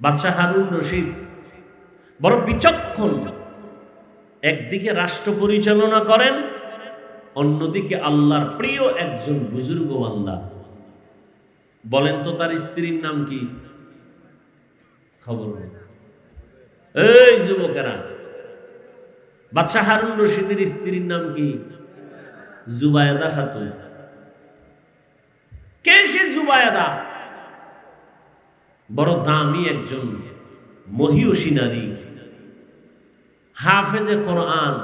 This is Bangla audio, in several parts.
বাদশাহ হারুন রশিদ, বড় বিচক্ষণ। একদিকে রাষ্ট্র পরিচালনা করেন, অন্যদিকে আল্লাহর প্রিয় একজন বুজুর্গ বান্দা। বলেন তো তার স্ত্রীর নাম কি? খবর এই যুবকেরা, বাদশাহ হারুন রশিদের স্ত্রীর নাম কি? জুবায়দা খাতুন। কে সে জুবায়দা? বড় দামি একজন মহিয়সী নারী। হাফেজে কোরআন,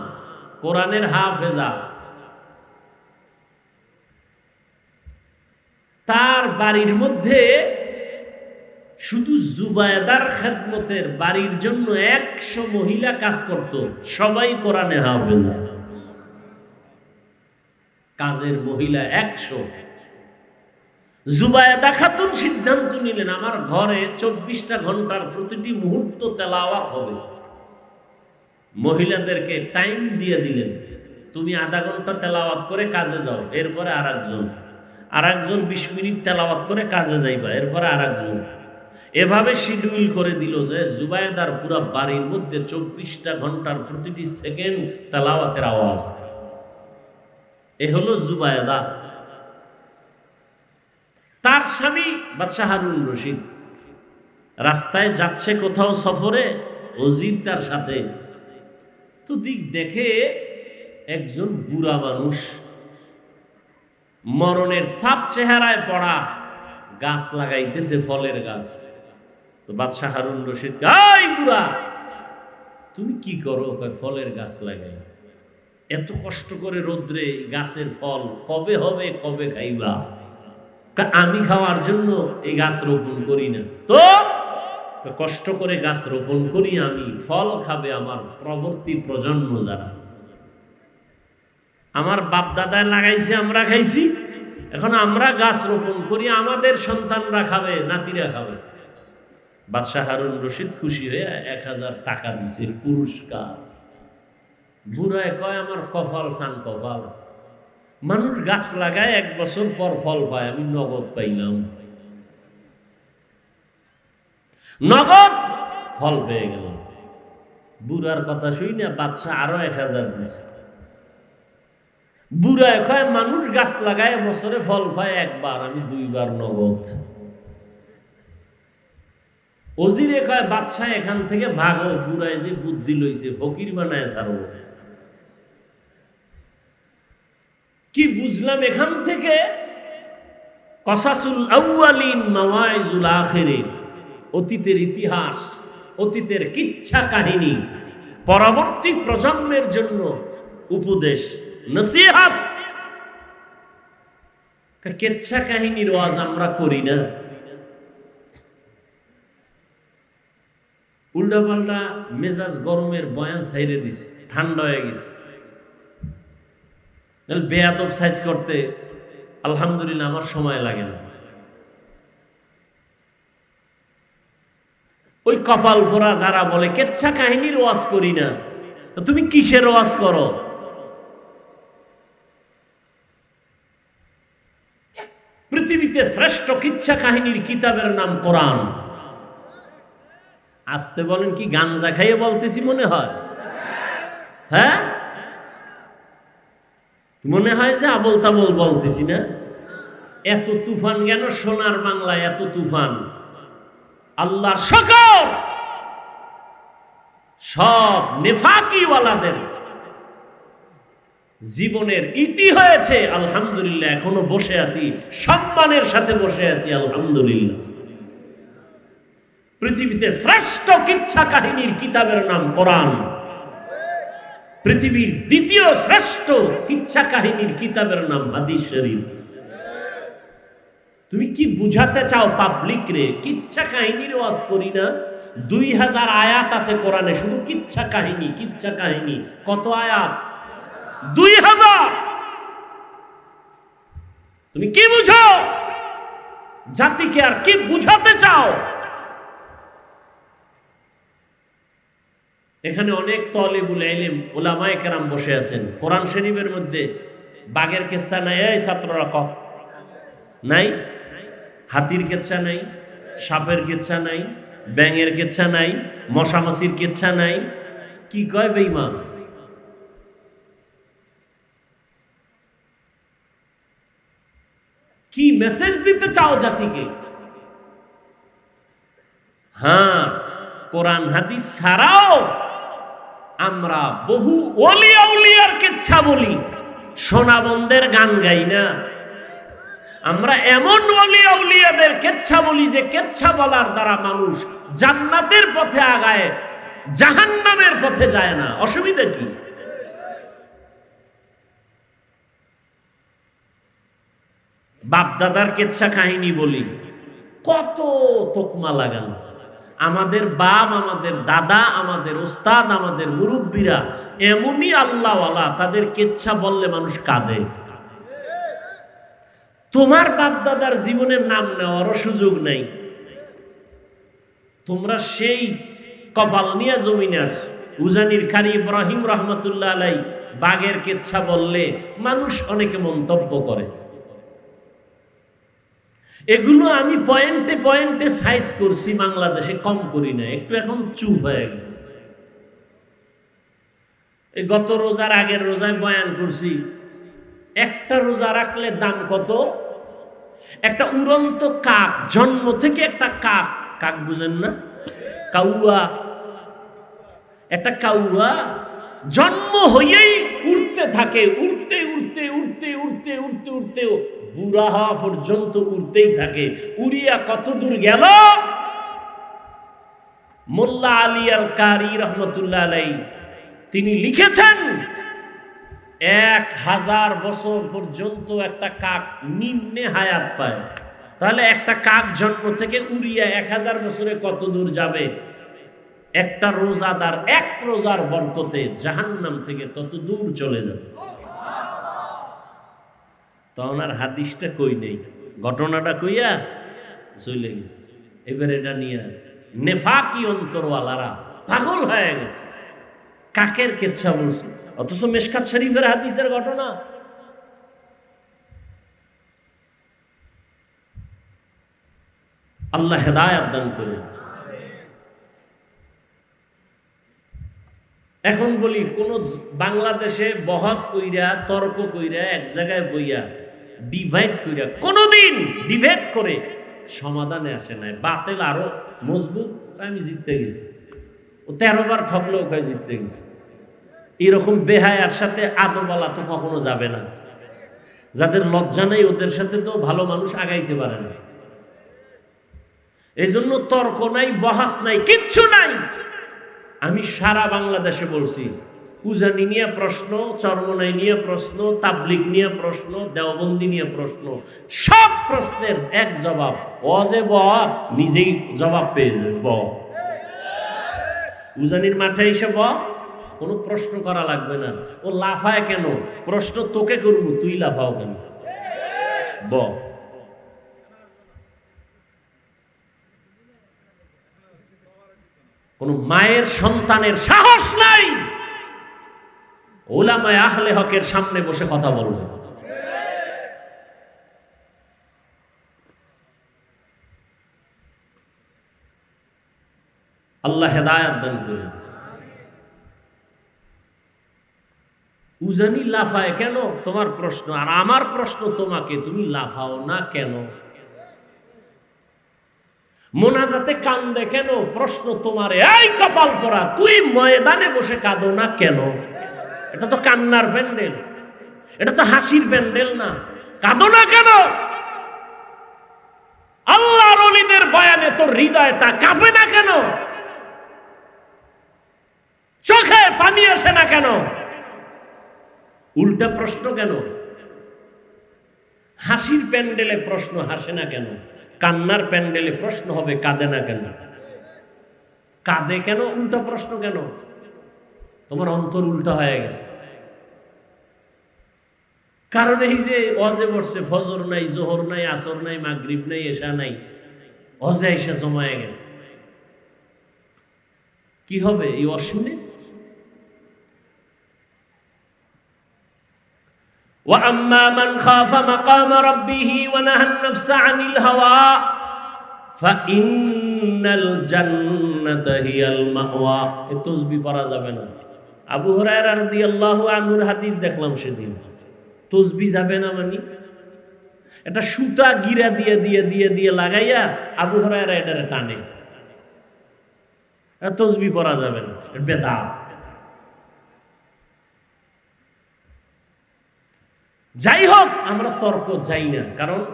কোরআনের হাফেজা। তার বাড়ির মধ্যে শুধু জুবায়দার খেদমতের বাড়ির জন্য একশো মহিলা কাজ করত, সবাই কোরআনে হাফেজা। কাজের মহিলা একশো। জুবায়দা খাতুন সিদ্ধান্ত নিলেন, আমার ঘরে চব্বিশটা ঘণ্টার প্রতিটি মুহূর্ত তেলাওয়াত হবে। মহিলাদেরকে টাইম দিয়ে দিলেন, তুমি আধা ঘণ্টা তেলাওয়াত করে কাজে যাও, এরপরে আর একজন আর একজন বিশ মিনিট তেলাওয়াত করে কাজে যাইবা, এরপরে আর একজন এভাবে শিডিউল করে দিল যে, জুবায়দার পুরা বাড়ির মধ্যে চব্বিশটা ঘণ্টার প্রতিটি সেকেন্ড তেলাওয়াতের আওয়াজ। এ হলো জুবায়দা তার স্বামী বাদশাহ হারুন রশিদ। রাস্তায় যাচ্ছে কোথাও সফরে, অজির তার সাথে। তো দিক দেখে একজন বুড়া মানুষ মরণের সাপ চেহারায় পড়া গাছ লাগাইতেছে, ফলের গাছ। তো বাদশাহ হারুন রশিদ গাই বুড়া, তুমি কি করো? ফলের গাছ লাগাই। এত কষ্ট করে রোদ্রে গাছের ফল কবে হবে, কবে খাইবা? আমি খাওয়ার জন্য এই গাছ রোপণ করি না। তো? কষ্ট করে গাছ রোপণ করি আমি, ফল খাবে আমার প্রবর্তী প্রজন্ম যারা। আমার বাপ দাদায় লাগাইছে, আমরা খাইছি। এখন আমরা গাছ রোপণ করি, আমাদের সন্তানরা খাবে, নাতিরা খাবে। বাদশাহ হারুন রশিদ খুশি হয়ে এক হাজার টাকা দিছে পুরস্কার। বুড়ায় কয়, আমার কপাল সান কপাল। মানুষ গাছ লাগায়, এক বছর পর ফল পায়, আমি নগদ পাইলাম। নগদ ফল পেয়ে গেলাম। বুড়ার কথা শুই না, বাদশাহ আরও এক হাজার দিছে। বুড়ায় কয়, মানুষ গাছ লাগায়, বছরে ফল পায় একবার, আমি দুইবার নগদ। অজিরে কয়, বাদশাহ এখান থেকে ভাগো বুড়ায় যে বুদ্ধি লইছে, ফকির বানায় ছাড়ো কি বুঝলাম এখান থেকে? কসাসুল আউয়ালিন মাওয়াইজুল আখিরিন অতীতের ইতিহাস, অতীতের কিচ্ছা কাহিনী, পরবর্তী প্রজন্মের জন্য উপদেশ, নসিহাত। কেচ্ছা কাহিনীর ওয়াজ আমরা করি না। উল্টা পাল্টা মেজাজ গরমের বয়ান সাইরে দিছে, ঠান্ডা হয়ে গেছে। বেয়াদব সাইজ করতে আলহামদুলিল্লাহ আমার সময় লাগে না। ওই কপাল পোড়া যারা বলে, কেচ্ছা কাহিনীর ওয়াজ করি না। তুমি কিসের ওয়াজ করো? পৃথিবীতে শ্রেষ্ঠ কিচ্ছা কাহিনীর কিতাবের নাম কোরআন। আসতে বলেন কি, গাঞ্জা খাইয়ে বলতেছি মনে হয়? হ্যাঁ? মনে হয় যে আবল তাবল বলতেছি না? এত তুফান কেন সোনার বাংলায় এত তুফান? আল্লাহ সকল সব নেফাকিওয়ালাদের। জীবনের ইতি হয়েছে, আলহামদুলিল্লাহ, এখনও বসে আছি, সম্মানের সাথে বসে আছি, আলহামদুলিল্লাহ। পৃথিবীতে শ্রেষ্ঠ কিচ্ছা কাহিনীর কিতাবের নাম কোরআন। পৃথিবীর দ্বিতীয় শ্রেষ্ঠ কিচ্ছা কাহিনীর কিতাবের নাম হাদিস শরীফ। তুমি কি বুঝাতে চাও পাবলিক রে? কিচ্ছা কাহিনীর ওয়াজ করি না। দুই হাজার আয়াত আছে কোরআনে, শুধু কিচ্ছা কাহিনী কিচ্ছা কাহিনী কত আয়াত? দুই হাজার! তুমি কি বুঝো? জাতিকে আর কি বুঝাতে চাও? এখানে অনেক তলেবুল এলিম ওলামায় কেরাম বসে আছেন। কোরআন শরীফের মধ্যে বাঘের কেচ্ছা নাই, এই ছাত্ররা ক? নাই? হাতির কেচ্ছা নাই, সাপের কেচ্ছা নাই, ব্যাঙের কেচ্ছা নাই, মশামাছির কেচ্ছা নাই। কি কয় বেইমান কি মেসেজ দিতে চাও জাতিকে? হ্যাঁ কোরআন হাদিস ছাড়াও আমরা বহু ওলিয়া উলিয়ার কেচ্ছা বলি। সোনাবন্দের গান গাই না। আমরা এমন ওলিয়া উলিয়াদের কেচ্ছা বলি যে কেচ্ছা বলার দ্বারা মানুষ জান্নাতের পথে আগায়, জাহান্নামের পথে যায় না। অসুবিধা কি? বাপদাদার কেচ্ছা কাহিনী বলি। কত তোকমা লাগানো। আমাদের বাপ, আমাদের দাদা, আমাদের ওস্তাদ, আমাদের মুরব্বীরা এমনই আল্লাহওয়ালা, তাদের কেচ্ছা বললে মানুষ কাঁদে। তোমার বাপ দাদার জীবনের নাম নেওয়ারও সুযোগ নেই। তোমরা সেই কপাল নিয়ে জমিনে আসো। উজানির খারি ইব্রাহিম রহমতুল্লাহ আলাই বাঘের কেচ্ছা বললে মানুষ অনেকে মন্তব্য করে। এগুলো আমি পয়েন্টে পয়েন্টে সাইজ করছি, বাংলাদেশে কম করি না, একটু এখন চুপ হয়ে গেছে। এই গত রোজার আগের রোজায় বয়ান করছি, একটা রোজা রাখলে দাম কত? একটা উড়ন্ত কাক, জন্ম থেকে একটা কাক কাক বুঝেন না? কাউয়া। একটা কাউয়া জন্ম হইয়েই উড়তে থাকে, উড়তে উড়তে উড়তে উড়তে উড়তে উড়তে বুড়া হওয়া পর্যন্ত উড়তেই থাকে। উড়িয়া কত দূর গেল? মোল্লা আলী আল কারি রহমতুল্লাহ আলাই, তিনি লিখেছেন, এক হাজার বছর পর্যন্ত একটা কাক নিম্নে হায়াত পায়। তাহলে একটা কাক জন্ম থেকে উড়িয়া এক হাজার বছরে কত দূর যাবে? একটা রোজাদার এক রোজার বরকতে জাহান্নাম থেকে তত দূর চলে যাবে। তখন আর হাদিসটা কই নেই? ঘটনাটা কইয়া চলে গেছে। এবার এটা নিয়ে নেফাকি অন্তরওয়ালারা পাগল হয়ে গেছে। কাকের কেচ্ছা বলছে? অথচ মেশকাত শরীফের হাদিসের ঘটনা। আল্লাহ হেদায়াত দান করে এখন বলি, কোন বাংলাদেশে বহাস কইরা, তর্ক কইরা এক জায়গায় বইয়া ডিভাইড কইরা কোনোদিন ডিভাইড করে সমাধানে আসে নাই। বাতেল আরও মজবুত আমি জিততে গেছি। ও তেরো বার ঠকলেও কয় জিততে গেছি। এরকম বেহায়ার সাথে আদবালা তো কখনো যাবে না। যাদের লজ্জা নেই, ওদের সাথে তো ভালো মানুষ আগাইতে পারে না। এই জন্য তর্ক নাই, বহাস নাই, কিচ্ছু নাই। আমি সারা বাংলাদেশে বলছি উজানি নিয়ে প্রশ্ন, চর্মনাই নিয়ে প্রশ্ন তাবলিক নিয়ে প্রশ্ন, দেওবন্দি নিয়ে প্রশ্ন, সব প্রশ্নের এক জবাব। অজে ব, নিজেই জবাব পেয়ে যাবে, ব। উজানির মাঠে এসে ব, কোনো প্রশ্ন করা লাগবে না। ও লাফায় কেন? প্রশ্ন তোকে করব, তুই লাফাও কেন? ব। কোন মায়ের সন্তানের সাহস নাই। ওলামায় আহলে হকের সামনে বসে কথা বলবে। আল্লাহ হেদায়াত দান করে উজানি লাফায় কেন? তোমার প্রশ্ন। আর আমার প্রশ্ন তোমাকে, তুমি লাফাও না কেন? মোনাজাতে কান্দে কেন? প্রশ্ন তোমার, এই কপাল পরা, তুই ময়দানে বসে কাঁদো না কেন? এটা তো কান্নার প্যান্ডেল এটা তো হাসির প্যান্ডেল না। কাঁদো না কেন? আল্লাহর অলিদের বয়ানে তোর হৃদয়টা কাঁপে না কেন? চোখে পানি আসে না কেন? উল্টা প্রশ্ন কেন? হাসির প্যান্ডেলে প্রশ্ন হাসে না কেন? কান্নার প্যান্ডেলে প্রশ্ন হবে কাঁদে না কেন? কাঁদে কেন? উল্টা প্রশ্ন কেন? তোমার অন্তর উল্টা হয়ে গেছে কারণ এই যে অজে বসছে ফজর নাই জোহর নাই আসর নাই মাগরিব নাই এসা নাই অজে এসে জমায়ে গেছে কি হবে এই অশুনে وأما من خاف مقام ربه ونهى النفس عن الهوى ফাইন্নাল জান্নাতা হিয়াল মাওয়া এ তসবি পড়া যাবে না আবু হুরায়রা রাদিয়াল্লাহু আনহুর হাদিস দেখলাম সেদিন। তসবি যাবে না মানে? এটা সুতা গিরা দিয়ে দিয়ে দিয়ে দিয়ে লাগাইয়া আবু হরায়রা এটারে টানে। তসবি পরা যাবে না বেদা যাই হোক, আমরা তর্ক যাই না, কারণ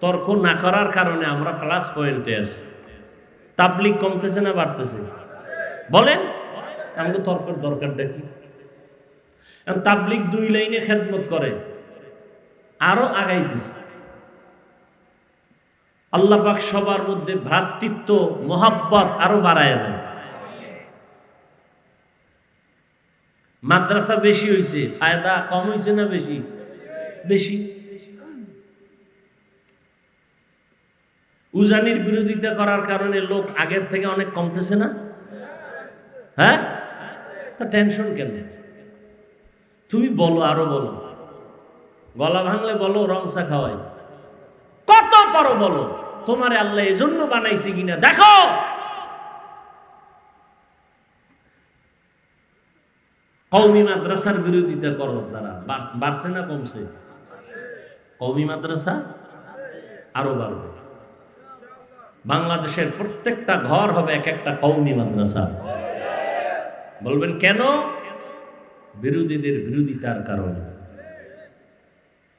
তর্ক না করার কারণে আমরা প্লাস পয়েন্টে আছি। তাবলিক কমতেছে না বাড়তেছে? বলেন। আমাকে তর্কের দরকারটা কি? তাবলিক দুই লাইনে খেদমত করে, আরও আগাই দিছে। আল্লাহ পাক সবার মধ্যে ভ্রাতৃত্ব, মোহাব্বত আরও বাড়ায় দেন। মাদ্রাসা বেশি হয়েছে ফায়দা কম হয়েছে না বেশি? বেশি। উজানির বিরোধিতা করার কারণে লোক আগের থেকে অনেক কমতেছে না? হ্যাঁ? তা টেনশন কেন তুমি বলো, আরও বলো। গলা ভাঙলে বলো রংসা খাওয়াই। কত পারো বলো, তোমারে আল্লাহ এজন্য বানাইছে কিনা দেখো। কৌমি মাদ্রাসার বিরোধিতা করো তারা বাড়ছে না কমছে? কৌমি মাদ্রাসা? আরও বাড়বে। বাংলাদেশের প্রত্যেকটা ঘর হবে এক একটা কৌমি মাদ্রাসা। বলবেন, কেন? বিরোধীদের বিরোধিতার কারণে।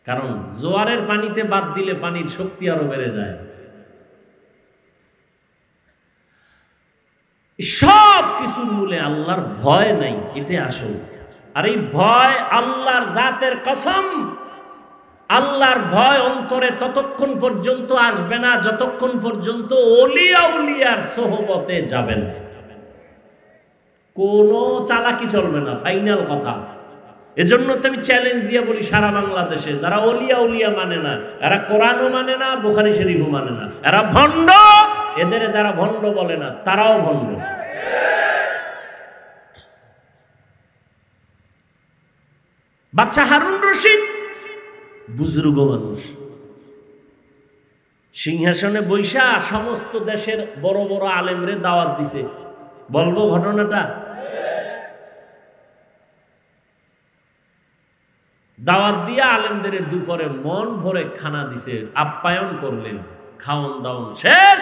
কারণ জোয়ারের পানিতে বাদ দিলে পানির শক্তি আরও বেড়ে যায়। সব কিছুর মূলে আল্লাহর ভয় নাই, এতে আসল। আর এই ভয় আল্লাহর জাতের কসম। আল্লাহর ভয় অন্তরে ততক্ষণ পর্যন্ত আসবে না, যতক্ষণ পর্যন্ত অলিয়া উলিয়ার সোহবতে যাবে না। কোনো চালাকি চলবে না ফাইনাল কথা। এজন্য তো আমি চ্যালেঞ্জ দিয়ে বলি সারা বাংলাদেশে, যারা অলিয়া উলিয়া মানে না, এরা কোরআনও মানে না, বুখারি শরীফও মানে না। এরা ভণ্ড, এদের যারা ভণ্ড বলে না, তারাও ভণ্ড। বাচ্চা হারুন রশিদ, বুজুর্গ মানুষ। সিংহাসনে বৈশা সমস্ত দেশের বড় বড় আলেমরে দাওয়াত দিছে। বলব ঘটনাটা? দাওয়াত দিয়ে আলেমদের দুপুরে মন ভরে খানা দিছে, আপ্যায়ন করলেন খাওয়ন দাওন শেষ।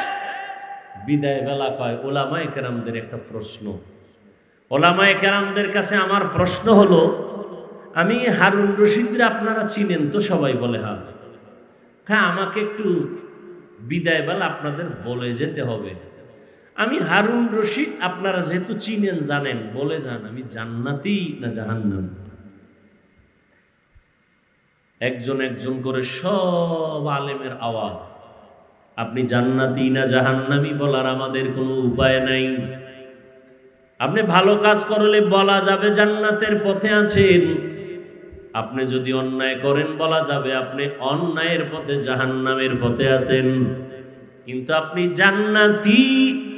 বিদায় বেলা কয়, ওলামায় কেরামদের একটা প্রশ্ন। ওলামায় কেরামদের কাছে আমার প্রশ্ন হলো, আমি হারুন রশিদরা আপনারা চিনেন তো সবাই বলে হ্যাঁ হ্যাঁ আমাকে একটু বিদায় বেলা আপনাদের বলে যেতে হবে। আমি হারুন রশিদ, আপনারা যেহেতু চিনেন, জানেন। বলে যান, আমি জান্নাতি না জাহান্নাম? একজন একজন করে সব আলেমের আওয়াজ। আপনি জান্নাতি না জাহান্নামি বলার আমাদের কোনো উপায় নাই। আপনি ভালো কাজ করলে বলা যাবে জান্নাতের পথে আছেন। আপনি যদি অন্যায় করেন, বলা যাবে আপনি অন্যায়ের পথে জাহান্নামের পথে আছেন। কিন্তু আপনি জান্নাতি,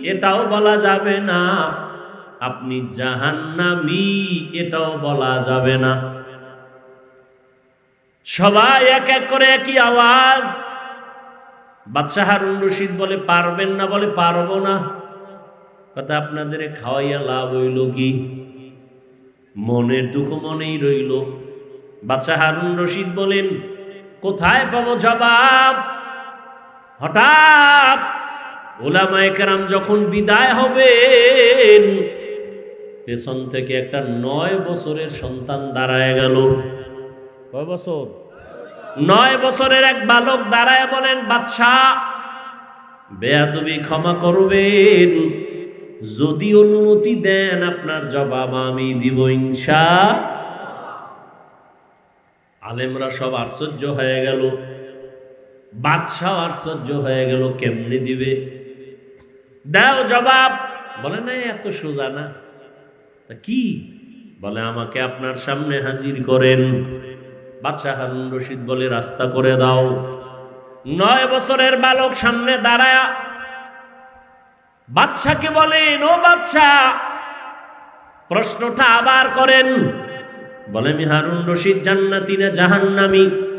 এটাও বলা যাবে না। আপনি জাহান্নামি, এটাও বলা যাবে না। সবাই এক এক করে একই আওয়াজ। বাদশাহ হারুন রশিদ বলে, পারবেন না? বলে, পারব না। কথা আপনাদের খাওয়াইয়া লাভ হইল কি? মনের দুঃখ মনেই রইল। বাচ্চা হারুন রশিদ বলেন, কোথায় পাবো জবাব? হঠাৎ ওলামায়ে কেরাম যখন বিদায় হবেন, পেছন থেকে একটা নয় বছরের সন্তান দাঁড়ায় গেল। কয় বছর? নয় বছরের এক বালক দাঁড়ায় বলেন, বাদশাহ, বেয়াদবি ক্ষমা করবেন। যদি অনুমতি দেন, আপনার জবাব আমি দিব ইনশা আলেমরা সব আশ্চর্য হয়ে গেল। বাদশাহ আশ্চর্য হয়ে গেল কেমনি দিবে? দাও জবাব। বলে, না, এত সোজা না। তা কি? বলে, আমাকে আপনার সামনে হাজির করেন। বাদশাহ হারুন রশিদ বলে, রাস্তা করে দাও। নয় বছরের বালক সামনে দাঁড়ায়। বাদশাকে বলেন ও বাদশাহ, প্রশ্নটা আবার করেন। বলে আমি হারুন রশিদ জান্নাতি না জাহান্নামি?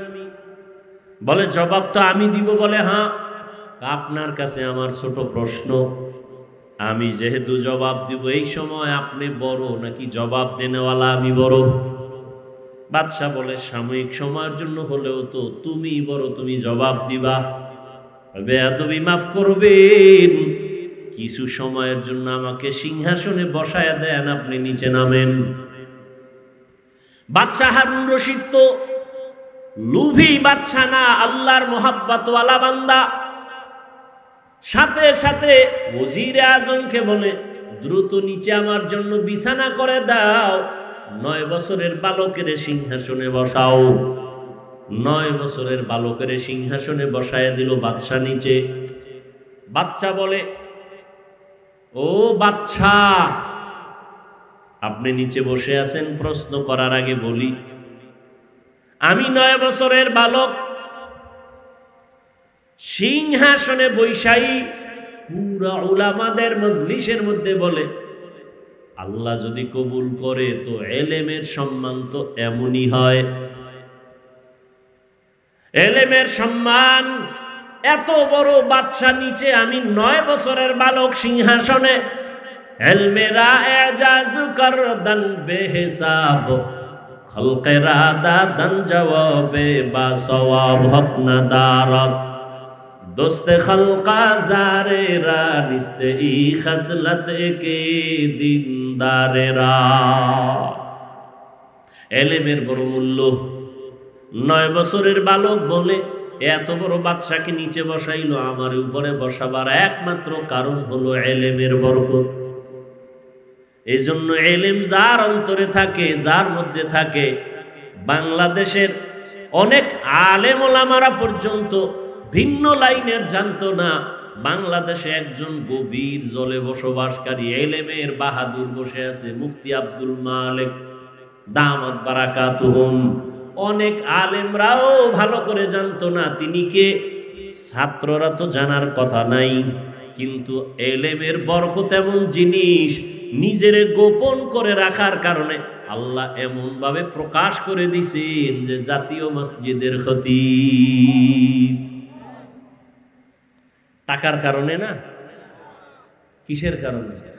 বলে, জবাব তো আমি দিব বলে হ্যাঁ? আপনার কাছে আমার ছোট প্রশ্ন, আমি যেহেতু জবাব দিব, এই সময় আপনি বড় নাকি জবাব দেনেওয়ালা আমি বড়? বাদশাহ বলে, সাময়িক সময়ের জন্য হলেও তো তুমি বড়, তুমি জবাব দিবা। বেয়াদবি মাফ করবেন। কিছু সময়ের জন্য আমাকে সিংহাসনে বসায় দেন, আপনি নিচে নামেন। বাদশাহ হারুন রশিদ তো লুভি বাদশাহ না আল্লাহর মোহাব্বতওয়ালা বান্দা? সাথে সাথে ওজির আজমকে বলে, দ্রুত নিচে আমার জন্য বিছানা করে দাও। নয় বছরের বালকের সিংহাসনে বসাও। নয় বছরের বালকের সিংহাসনে বসায় দিল বাদশা নিচে। বাচ্চা বলে, ও বাচ্চা আপনি নিচে বসে আছেন, প্রশ্ন করার আগে বলি আমি নয় বছরের বালক। সিংহাসনে বৈশাই পুরা উলামাদের মজলিসের মধ্যে বলে, আল্লাহ যদি কবুল করে তো এলেমের সম্মান তো এমনই হয়। এলেমের সম্মান, এত বড় বাদশা নিচে আমি নয় বছরের বালক সিংহাসনে। এলমেরা এজাজ কর দন বেহিসাব। খলকেরা দাদন জবাবে বা সওয়াব হক না দারত দোস্ত খলকা জারেরা নিস্তে ই খসলত কে দিনদারেরা। এলেমের বড় মূল্য। নয় বছরের বালক বলে, এত বড় বাদশাকে নিচে বসাইলো, আমার উপরে বসাবার একমাত্র কারণ হলো এলেমের বরকত। এই জন্য এলেম যার অন্তরে থাকে, যার মধ্যে থাকে, বাংলাদেশের অনেক আলেম ওলামারা পর্যন্ত ভিন্ন লাইনের জানতো না। বাংলাদেশে একজন গভীর জলে বসবাসকারী এলেমের বাহাদুর বসে আছে, মুফতি আব্দুল মালিক, দামাত বারাকাতুহুম। অনেক আলেমরাও ভালো করে জানতো না, তিনি কে? ছাত্ররা তো জানার কথা নাই, কিন্তু এলেমের বরকত এমন জিনিস নিজের গোপন করে রাখার কারণে আল্লাহ এমন ভাবে প্রকাশ করে দিছেন যে জাতীয় মসজিদের ক্ষতি টাকার কারণে না? কিসের কারণে?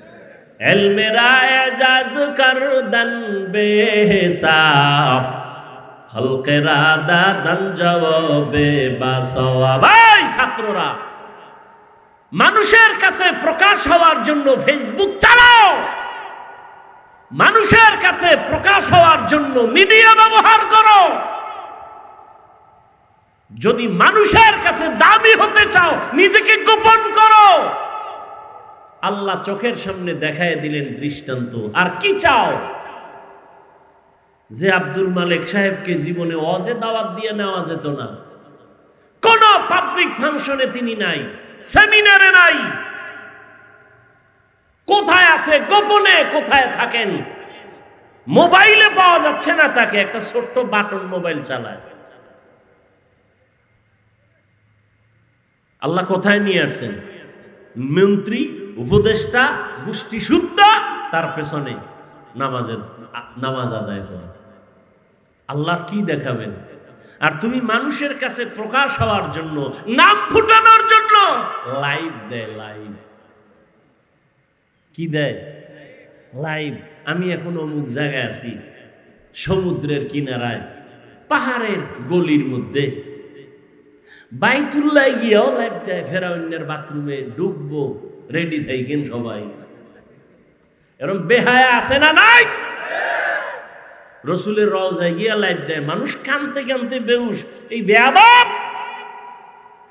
ছাত্ররা! মানুষের কাছে প্রকাশ হওয়ার জন্য ফেসবুক চালাও। মানুষের কাছে প্রকাশ হওয়ার জন্য মিডিয়া ব্যবহার করো। যদি মানুষের কাছে দামি হতে চাও, নিজেকে গোপন করো। আল্লাহ চোখের সামনে দেখায় দিলেন দৃষ্টান্ত। আর কি চাও? যে আব্দুল মালিক সাহেবকে জীবনে অজে দাওয়াত দিয়ে নেওয়া যেত না। কোন পাবলিক ফাংশনে তিনি নাই। সেমিনারে নাই। কোথায় আছে? গোপনে কোথায় থাকেন? মোবাইলে পাওয়া যাচ্ছে না তাকে, একটা ছোট্ট বাটন মোবাইল চালায়। আল্লাহ কোথায় নিয়ে আসছেন? মন্ত্রী, উপদেষ্টা গোষ্ঠী শুদ্ধা তার পেছনে নামাজের, নামাজ আদায় করে। আল্লাহ কি দেখাবেন? আর তুমি মানুষের কাছে প্রকাশ হওয়ার জন্য নাম ফুটানোর লাইভ দেয় লাইভ কি দেয় লাইভ আমি এখন অমুক জায়গায় আছি, সমুদ্রের কিনারায়, পাহাড়ের গলির মধ্যে। বাইতুল্লাহ গিয়েও লাইভ দেয় ফেরাউন্যের বাথরুমে ডুববো রেডি থাকেন সবাই। এরকম বেহায়া আছে না নাই? রসুলের রওজায় গিয়া লাইভ দেয় মানুষ কানতে কানতে বেউস এই বেয়াদব!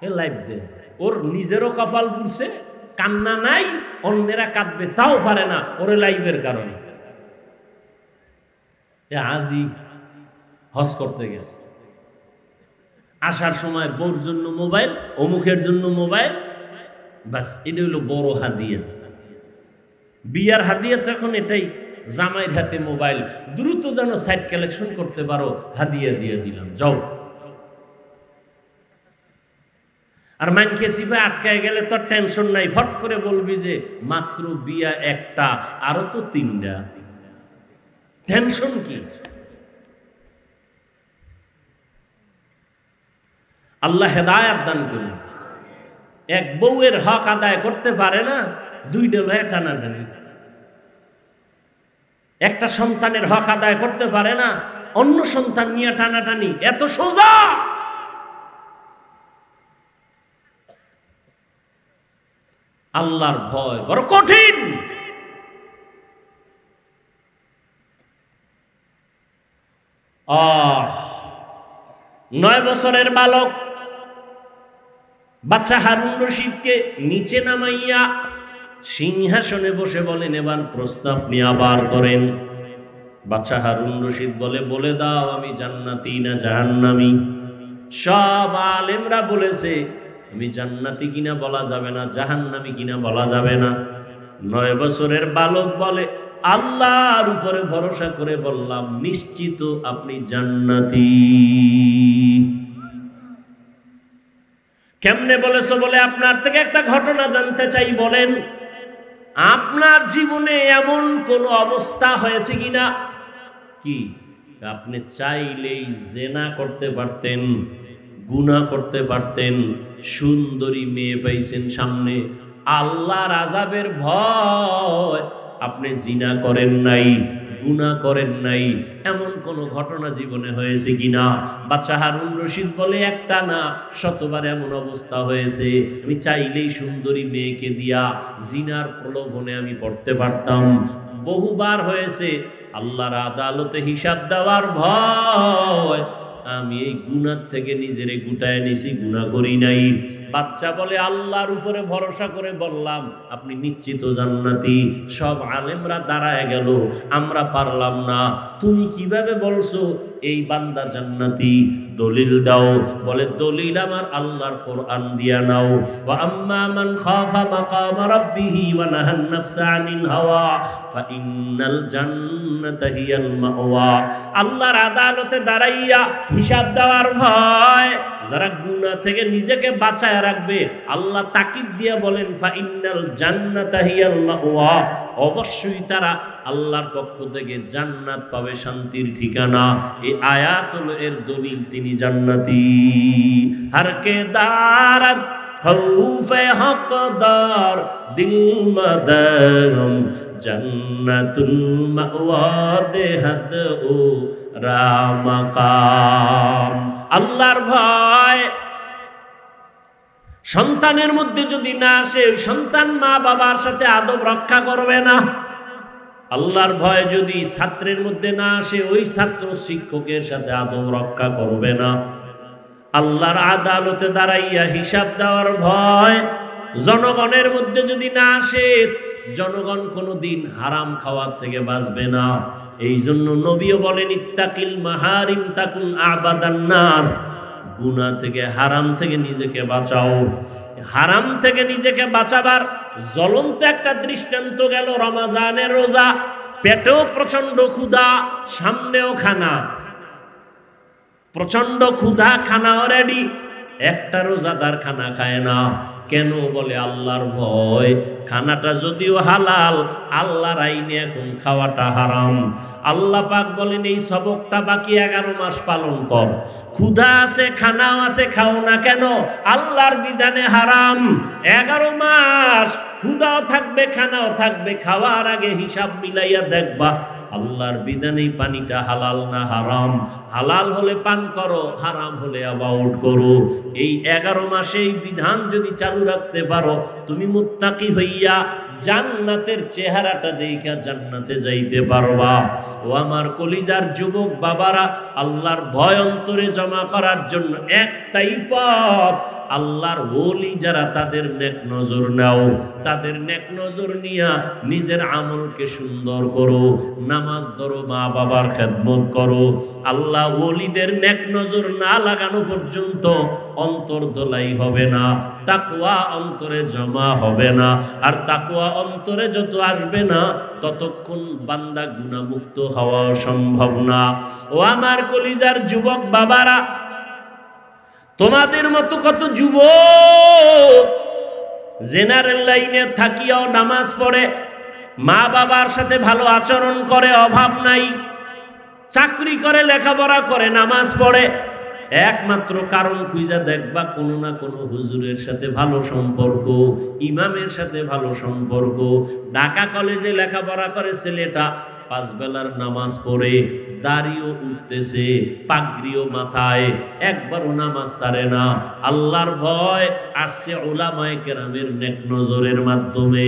এ লাইভ দেয় ওর নিজেরও কপাল পুড়ছে, কান্না নাই, অন্যেরা কাঁদবে, তাও পারে না ওরে লাইভের কারণে। আজই হজ করতে গেছে। আসার সময় বোর জন্য মোবাইল অমুখের জন্য মোবাইল বাস এটা হলো বড় হাদিয়া। বিয়ার হাদিয়া তখন এটাই, জামাইয়ের হাতে মোবাইল। দ্রুত যেন সাইট কালেকশন করতে পারো, হাদিয়া দিয়ে দিলাম। যাও। আর মানকে সিফে আটকায় গেলে তো টেনশন নাই। ফট করে বলবি যে, মাত্র বিয়া একটা, আরও তো তিনটা। টেনশন কি? আল্লাহ হেদায়াত দান করুন। এক বউয়ের হক আদায় করতে পারে না, দুইটা লয়ে টানাটানি একটা সন্তানের হক আদায় করতে পারে না, অন্য সন্তান নিয়ে টানাটানি, এত সোজা! আল্লাহর ভয়, বড় কঠিন। নয় বছরের বালক বাচ্চা হারুন রশিদকে নিচে নামাইয়া সিংহাসনে বসে বলেন, এবার প্রশ্ন আপনি আবার করেন। বাচ্চা হারুন রশিদ বলে বলে দাও, আমি জান্নাতি না জাহান্নামি? সব আলেমরা বলেছে আমি জান্নাতি কিনা বলা যাবে না, জাহান্নামি কিনা বলা যাবে না। নয় বছরের বালক বলে, আল্লাহর উপরে ভরসা করে বললাম, নিশ্চিত আপনি জান্নাতি। কেমনে বলেছ বলে আপনার থেকে একটা ঘটনা জানতে চাই, বলেন। আপনার জীবনে এমন কোন অবস্থা হয়েছে কিনা? কি? আপনি চাইলেই জেনা করতে পারতেন। গুণা করতে পারতেন, সুন্দরী মেয়ে পাইছেন সামনে। আল্লাহ রাজাবের ভয়, আপনি জিনা করেন নাই গুণা করেন নাই, এমন কোন ঘটনা জীবনে হয়েছে কিনা? বাচ্চা হারুন রশিদ বলে, একটা না, শতবার এমন অবস্থা হয়েছে। আমি চাইলেই সুন্দরী মেয়েকে দিয়া জিনার প্রলোভনে আমি পড়তে পারতাম। বহুবার হয়েছে, আল্লাহর আদালতে হিসাব দেওয়ার ভয় আমি এই গুনার থেকে নিজেরে গুটায় নিছি, গুণা করি নাই। বাচ্চা বলে আল্লাহর উপরে ভরসা করে বললাম, আপনি নিশ্চিত জান্নাতি, সব আলেমরা দাঁড়ায় গেল, আমরা পারলাম না। তুমি কীভাবে বলছো, এই বান্দা জান্নাতি, দলিল দাও। বলে, দলিল আমার আল্লাহর কোরআন দিয়া নাও। ওয়া আম্মা মান খাফা মাকাম রাব্বিহি ওয়া নাহান নাফসা আনিল হাওয়া, ফা ইন্নাল জান্নাতা হিয়াল মাওয়া। আল্লাহর আদালতে দাঁড়াইয়া হিসাব দেওয়ার ভয়, যারা গুনাহ থেকে নিজেকে বাঁচায় রাখবে, আল্লাহ তাকিদ দিয়া বলেন, ফা ইন্নাল জান্নাতা হিয়াল মাওয়া। অবশ্যই তারা আল্লাহর পক্ষ থেকে জান্নাত পাবে, শান্তির ঠিকানা। এই আয়াত হলো এর দলিল, তিনি জান্নাতি। হর কে দারাত খৌফে হকদার, দিল মদম জান্নাতুল মাওয়া দেহাত ও রামাকাম আল্লাহর ভয় সন্তানের মধ্যে যদি না আসে, ওই সন্তান মা বাবার সাথে আদব রক্ষা করবে না। আল্লাহর ভয় যদি ছাত্রের মধ্যে না আসে, ওই ছাত্র শিক্ষকের সাথে আদব রক্ষা করবে না। আল্লাহর আদালতে দাঁড়াইয়া হিসাব দেওয়ার ভয় জনগণের মধ্যে যদি না আসে, জনগণ কোনো দিন হারাম খাওয়ার থেকে বাঁচবে না। এই জন্য নবীও বলেন, ইত্তাকিল মাহারিম তাকুন আবাদান নাস। গুনাহ থেকে, হারাম থেকে নিজেকে বাঁচাও। হারাম থেকে নিজেকে বাঁচাবার জ্বলন্ত একটা দৃষ্টান্ত গেল রমাজানের রোজা। পেটেও প্রচণ্ড ক্ষুধা, সামনেও খানা। প্রচণ্ড ক্ষুধা, খানা অলরেডি একটা রোজাদার খানা খায় না। কেন বলে আল্লাহর ভয়? খানাটা যদিও হালাল, আল্লাহর আইনে এখন খাওয়াটা হারাম। আল্লাহ পাক বলেন, এই সবকটা বাকি এগারো মাস পালন কর। ক্ষুধা আছে, খানাও আছে, খাও না কেন? আল্লাহর বিধানে হারাম। এগারো মাস ক্ষুধাও থাকবে, খানাও থাকবে, খাওয়ার আগে হিসাব মিলাইয়া দেখবা, আল্লাহর বিধানেই পানিটা হালাল না হারাম। হালাল হলে পান করো, হারাম হলে অ্যাবাউট করো। এই এগারো মাসে এই বিধান যদি চালু রাখতে পারো, তুমি মুত্তাকি হইয়া জান্নাতের চেহারাটা দেখা জান্নাতে যাইতে পারবা। ও আমার কলিজার যুবক বাবারা, আল্লাহর ভয় অন্তরে জমা করার জন্য একটাই পথ আল্লাহর ওলি যারা তাদের নেক নজর নাও, তাদের নেক নজর নিয়া নিজের আমলকে সুন্দর করো, নামাজ ধরো মা বাবার খেদমত করো। আল্লাহ ওলিদের নেক নজর না লাগানো পর্যন্ত অন্তর দোলাই হবে না তাকুয়া অন্তরে জমা হবে না। আর তাকুয়া অন্তরে যত আসবে না, ততক্ষণ বান্দা গুণামুক্ত হওয়া সম্ভব না। ও আমার কলিজার যুবক বাবারা তোমাদের মতো কত যুব জেনারেল লাইনে থাকিয়াও নামাজ পড়ে, মা বাবার সাথে ভালো আচরণ করে, অভাব নাই। চাকরি করে, লেখাপড়া করে, নামাজ পড়ে। একমাত্র কারণ খুঁজা দেখবা কোনো না কোনো হুজুরের সাথে ভালো সম্পর্ক, ইমামের সাথে ভালো সম্পর্ক। ঢাকা কলেজে লেখাপড়া করে ছেলেটা পাঁচ বেলার নামাজ পড়ে দাড়িও উঠতেছে, পাগড়িও মাথায়, একবারও নামাজ সারে না। আল্লাহর ভয় আসছে ওলামায় কেরামের নেক নজরের মাধ্যমে।